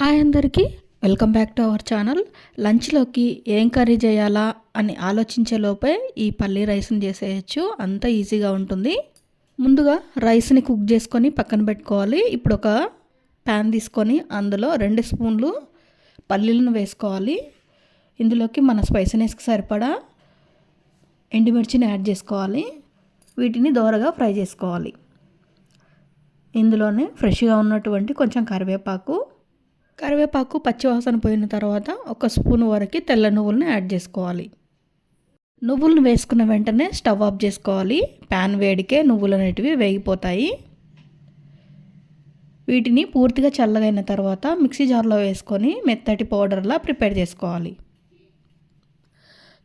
Hi అందరికీ welcome back to our channel. లంచ్లోకి ఏం curry చేయాలా అని ఆలోచించే లోపే ఈ పల్లీ రైస్ని చేసేయచ్చు. అంత ఈజీగా ఉంటుంది. ముందుగా రైస్ని కుక్ చేసుకొని పక్కన పెట్టుకోవాలి. ఇప్పుడు ఒక ప్యాన్ తీసుకొని అందులో రెండు స్పూన్లు పల్లీలను వేసుకోవాలి. ఇందులోకి మన స్పైసీనెస్కి సరిపడా ఎండుమిర్చిని యాడ్ చేసుకోవాలి. వీటిని దోరగా ఫ్రై చేసుకోవాలి. ఇందులోనే ఫ్రెష్గా ఉన్నటువంటి కొంచెం కరివేపాకు కరివేపాకు పచ్చివాసన పోయిన తర్వాత ఒక స్పూన్ వరకు తెల్ల నువ్వులను యాడ్ చేసుకోవాలి. నువ్వులను వేసుకున్న వెంటనే స్టవ్ ఆఫ్ చేసుకోవాలి. ప్యాన్ వేడికే నువ్వులు అనేటివి వేగిపోతాయి. వీటిని పూర్తిగా చల్లగైన తర్వాత మిక్సీ జార్లో వేసుకొని మెత్తటి పౌడర్లా ప్రిపేర్ చేసుకోవాలి.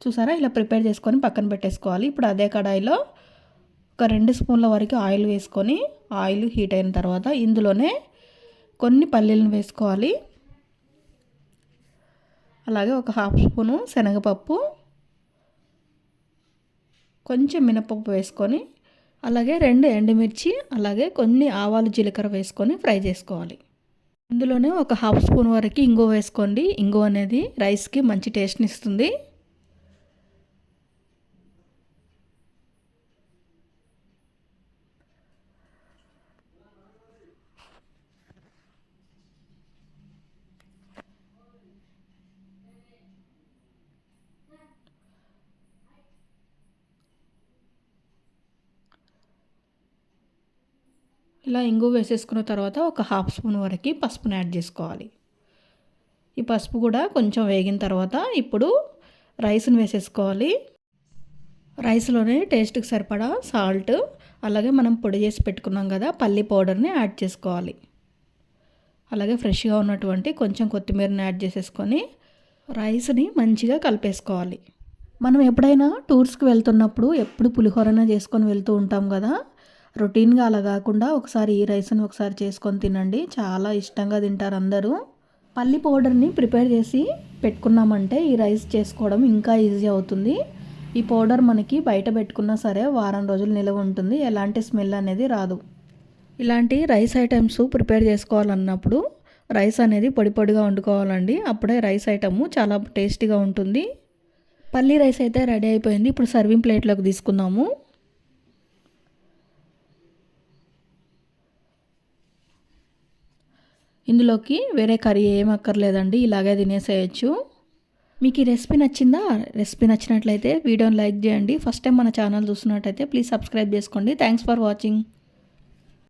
చూసారా? ఇలా ప్రిపేర్ చేసుకొని పక్కన పెట్టేసుకోవాలి. ఇప్పుడు అదే కడాయిలో ఒక రెండు స్పూన్ల వరకు ఆయిల్ వేసుకొని ఆయిల్ హీట్ అయిన తర్వాత ఇందులోనే కొన్ని పల్లీలను వేసుకోవాలి. అలాగే ఒక హాఫ్ స్పూను శనగపప్పు కొంచెం మినపప్పు వేసుకొని అలాగే రెండు ఎండుమిర్చి అలాగే కొన్ని ఆవాలు జీలకర్ర వేసుకొని ఫ్రై చేసుకోవాలి. ఇందులోనే ఒక హాఫ్ స్పూన్ వరకు ఇంగువ వేసుకోండి. ఇంగువ అనేది రైస్కి మంచి టేస్ట్ని ఇస్తుంది. ఇలా ఇంగు వేసేసుకున్న తర్వాత ఒక హాఫ్ స్పూన్ వరకు పసుపుని యాడ్ చేసుకోవాలి. ఈ పసుపు కూడా కొంచెం వేగిన తర్వాత ఇప్పుడు రైస్ని వేసేసుకోవాలి. రైస్లోనే టేస్ట్కి సరిపడా సాల్ట్ అలాగే మనం పొడి చేసి పెట్టుకున్నాం కదా పల్లి పౌడర్ని యాడ్ చేసుకోవాలి. అలాగే ఫ్రెష్గా ఉన్నటువంటి కొంచెం కొత్తిమీరని యాడ్ చేసేసుకొని రైస్ని మంచిగా కలిపేసుకోవాలి. మనం ఎప్పుడైనా టూర్స్కి వెళ్తున్నప్పుడు ఎప్పుడు పులిహోరన చేసుకొని వెళ్తూ ఉంటాం కదా రొటీన్గా అలా కాకుండా ఒకసారి ఈ రైస్ని ఒకసారి చేసుకొని తినండి. చాలా ఇష్టంగా తింటారు అందరూ. పల్లి పౌడర్ని ప్రిపేర్ చేసి పెట్టుకున్నామంటే ఈ రైస్ చేసుకోవడం ఇంకా ఈజీ అవుతుంది. ఈ పౌడర్ మనకి బయట పెట్టుకున్నా సరే వారం రోజులు నిలవ ఉంటుంది. ఎలాంటి స్మెల్ అనేది రాదు. ఇలాంటి రైస్ ఐటమ్స్ ప్రిపేర్ చేసుకోవాలన్నప్పుడు రైస్ అనేది పొడి పొడిగా వండుకోవాలండి. అప్పుడే రైస్ ఐటము చాలా టేస్టీగా ఉంటుంది. పల్లీ రైస్ అయితే రెడీ అయిపోయింది. ఇప్పుడు సర్వింగ్ ప్లేట్లోకి తీసుకుందాము. ఇందులోకి వేరే కర్రీ ఏం అక్కర్లేదండి ఇలాగే తినేసేయచ్చు. మీకు ఈ రెసిపీ నచ్చిందా? రెసిపీ నచ్చినట్లయితే వీడియోని లైక్ చేయండి. ఫస్ట్ టైం మన ఛానల్ చూస్తున్నట్టయితే ప్లీజ్ సబ్స్క్రైబ్ చేసుకోండి. Thanks for watching.